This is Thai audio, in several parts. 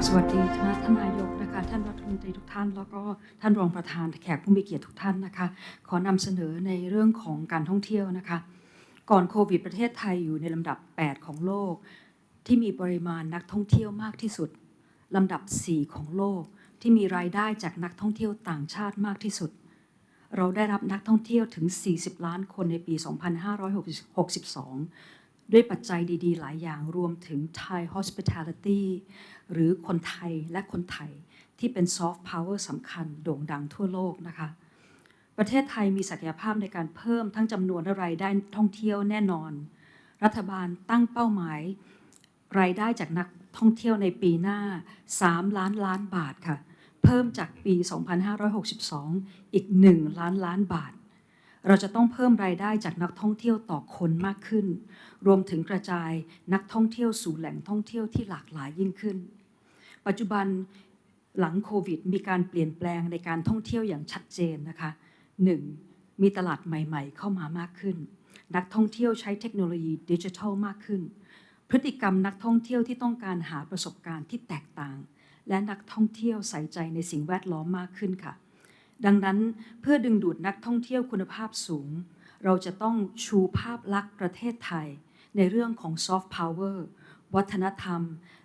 บสวัสดีท่านท่านนายกนะคะท่านรัฐมนตรีทุกท่าน แล้วก็ท่านรองประธานแขกผู้มีเกียรติทุกท่านนะคะ ขอนำเสนอในเรื่องของการท่องเที่ยวนะคะ ก่อนโควิดประเทศไทยอยู่ในลำดับ 8 ของโลก ที่มีปริมาณนักท่องเที่ยวมากที่สุดลำดับ 4 ของโลก ที่มีรายได้จากนักท่องเที่ยวต่างชาติมากที่สุด เราได้รับนักท่องเที่ยวถึง 40 ล้านคนในปี 2562 ด้วยปัจจัยดีๆ หลายอย่างรวมถึง Thai Hospitality หรือคนไทยและคนไทยที่เป็นซอฟต์พาวเวอร์สำคัญโด่งดังทั่วโลกนะคะ ประเทศไทยมีศักยภาพในการเพิ่มทั้งจำนวนและรายได้ท่องเที่ยวแน่นอน รัฐบาลตั้งเป้าหมาย รายได้จากนักท่องเที่ยวในปีหน้า 3 ล้านล้านบาทค่ะ เพิ่มจากปี 2562 อีก 1 ล้านล้านบาท เราจะต้องเพิ่มรายได้จากนักท่องเที่ยวต่อคนมากขึ้น รวมถึงกระจายนักท่องเที่ยวสู่แหล่งท่องเที่ยวที่หลากหลายยิ่งขึ้น ปัจจุบันหลังโควิด มีการเปลี่ยนแปลงในการท่องเที่ยวอย่างชัดเจนนะคะ 1. มีตลาดใหม่ ๆ เข้ามามากขึ้น นักท่องเที่ยวใช้เทคโนโลยีดิจิทัลมากขึ้น พฤติกรรมนักท่องเที่ยวที่ต้องการหาประสบการณ์ที่แตกต่าง และนักท่องเที่ยวใส่ใจในสิ่งแวดล้อมมากขึ้นค่ะ ดังนั้นเพื่อดึงดูดนักท่องเที่ยวคุณภาพสูง เราจะต้องชูภาพลักษณ์ประเทศไทย ในเรื่องของซอฟต์พาวเวอร์วัฒนธรรม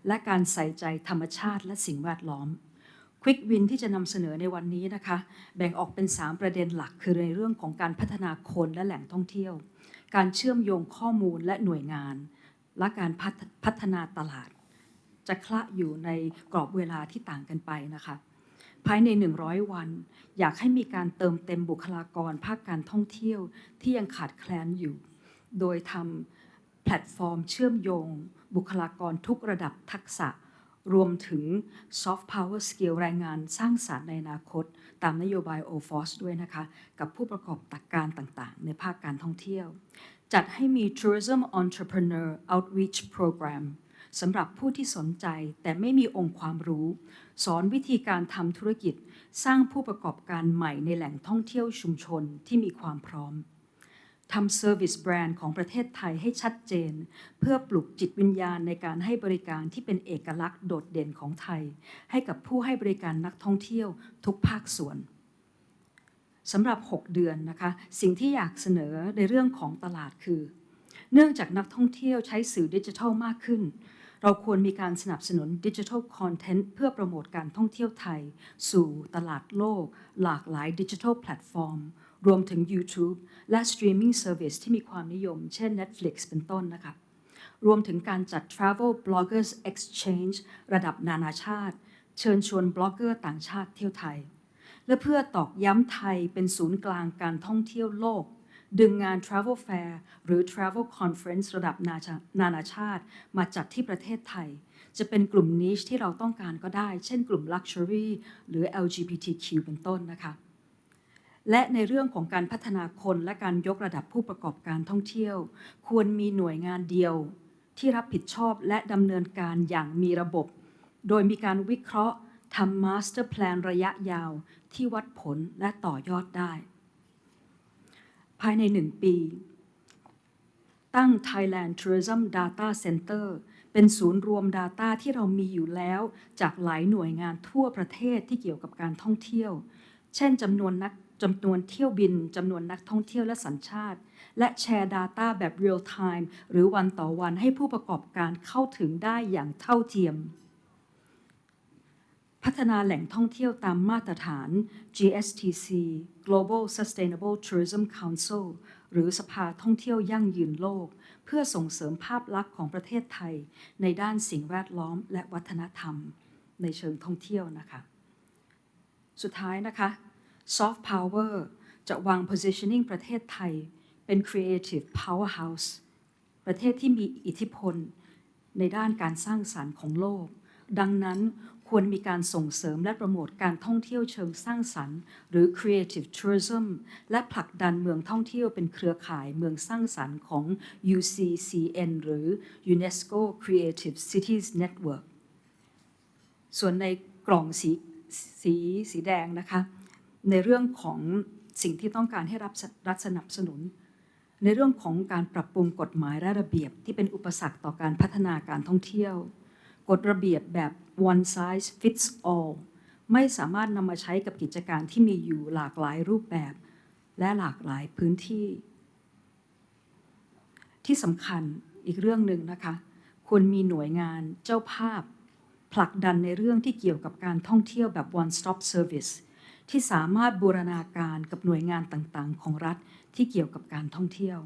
และการใส่ใจธรรมชาติและสิ่งแวดล้อมควิกวินที่จะนำเสนอในวันนี้นะคะ แบ่งออกเป็น 3 ประเด็นหลัก คือในเรื่องของการพัฒนาคนและแหล่งท่องเที่ยว การเชื่อมโยงข้อมูลและหน่วยงาน และการพัฒพัฒนาตลาด จะคละอยู่ในกรอบเวลาที่ต่างกันไปนะคะ ภายใน 100 วัน อยากให้มีการเติมเต็มบุคลากรภาคการท่องเที่ยวที่ยังขาดแคลนอยู่ โดยทำแพลตฟอร์มเชื่อมโยง บุคลากรทุกระดับทักษะ รวมถึง Soft Power Skill แรงงานสร้างสารรค์ในอนาคต ตามนโยบาย OFOS ด้วยนะคะ กับผู้ประกอบการต่างๆ ในภาคการท่องเที่ยว จัดให้มี Tourism Entrepreneur Outreach Program สำหรับผู้ที่สนใจแต่ไม่มีองค์ความรู้ สอนวิธีการทำธุรกิจ สร้างผู้ประกอบการใหม่ในแหล่งท่องเที่ยวชุมชนที่มีความพร้อมทำเซอร์วิสแบรนด์ของประเทศไทยให้ชัดเจน เพื่อปลุกจิตวิญญาณในการให้บริการที่เป็นเอกลักษณ์โดดเด่นของไทย ให้กับผู้ให้บริการนักท่องเที่ยวทุกภาคส่วนสำหรับ 6 เดือนนะคะ สิ่งที่อยากเสนอในเรื่องของตลาดคือ เนื่องจากนักท่องเที่ยวใช้สื่อดิจิทัลมากขึ้น เราควรมีการสนับสนุนดิจิทัลคอนเทนต์เพื่อโปรโมทการท่องเที่ยวไทย สู่ตลาดโลก หลากหลายดิจิทัลแพลตฟอร์ม รวมถึง YouTube และสตรีมมิ่งเซอร์วิสที่มีความนิยม เช่น Netflix เป็นต้นนะคะรวมถึงการจัด Travel Bloggers Exchange ระดับนานาชาติ เชิญชวนบล็อกเกอร์ต่างชาติเที่ยวไทย และเพื่อตอกย้ำไทยเป็นศูนย์กลางการท่องเที่ยวโลก ดึงงาน Travel Fair หรือ Travel Conference ระดับนานานาชาติ มาจัดที่ประเทศไทย จะเป็นกลุ่มนิชที่เราต้องการก็ได้ เช่นกลุ่ม Luxury หรือ LGBTQ เป็นต้นนะคะ และในเรื่องของการพัฒนาคนและการยกระดับผู้ประกอบการท่องเที่ยว ควรมีหน่วยงานเดียวที่รับผิดชอบและดำเนินการอย่างมีระบบ โดยมีการวิเคราะห์ทำมาสเตอร์แพลนระยะยาวที่วัดผลและต่อยอดได้ ภายในหนึ่งปี ตั้ง Thailand Tourism Data Center เป็นศูนย์รวม Data ที่เรามีอยู่แล้วจากหลายหน่วยงานทั่วประเทศที่เกี่ยวกับการท่องเที่ยว เช่นจำนวนนักจำนวนเที่ยวบินจำนวนนักท่องเที่ยวและสัญชาติ และแชร์ Data แบบ Real Time หรือวันต่อวันให้ผู้ประกอบการเข้าถึงได้อย่างเท่าเทียม พัฒนาแหล่งท่องเที่ยวตามมาตรฐาน GSTC Global Sustainable Tourism Council หรือสภาท่องเที่ยวยั่งยืนโลก เพื่อส่งเสริมภาพลักษณ์ของประเทศไทย ในด้านสิ่งแวดล้อมและวัฒนธรรม ในเชิงท่องเที่ยวนะคะ สุดท้ายนะคะ Soft Power จะวาง positioning ประเทศไทย เป็น Creative Powerhouse ประเทศที่มีอิทธิพล ในด้านการสร้างสารรค์ของโลก ดังนั้น ควรมีการส่งเสริมและโปรโมทการท่องเที่ยวเชิงสร้างสรรค์ หรือ Creative Tourism และผลักดันเมืองท่องเที่ยวเป็นเครือข่ายเมืองสร้างสรรค์ของ UCCN หรือ UNESCO Creative Cities Network ส่วนในกล่องสีสีสีแดงนะคะ ในเรื่องของสิ่งที่ต้องการให้รับรัฐสนับสนุน ในเรื่องของการปรับปรุงกฎหมายและระเบียบที่เป็นอุปสรรคต่อการพัฒนาการท่องเที่ยว กฎระเบียบแบบ one size fits all ไม่สามารถนำมาใช้กับกิจการที่มีอยู่หลากหลายรูปแบบ และหลากหลายพื้นที่ ที่สำคัญอีกเรื่องหนึ่งนะคะควรมีหน่วยงานเจ้าภาพ ผลักดันในเรื่องที่เกี่ยวกับการท่องเที่ยวแบบ one stop service ที่สามารถบูรณาการกับหน่วยงานต่างๆ ของรัฐที่เกี่ยวกับการท่องเที่ยว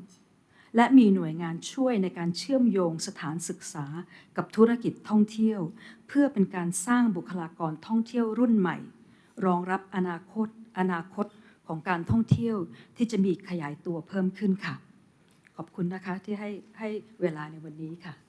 และมีหน่วยงานช่วยในการเชื่อมโยงสถานศึกษากับธุรกิจท่องเที่ยว เพื่อเป็นการสร้างบุคลากรท่องเที่ยวรุ่นใหม่ รองรับอนาคต อนาคตของการท่องเที่ยวที่จะมีขยายตัวเพิ่มขึ้นค่ะ ขอบคุณนะคะที่ให้ให้เวลาในวันนี้ค่ะ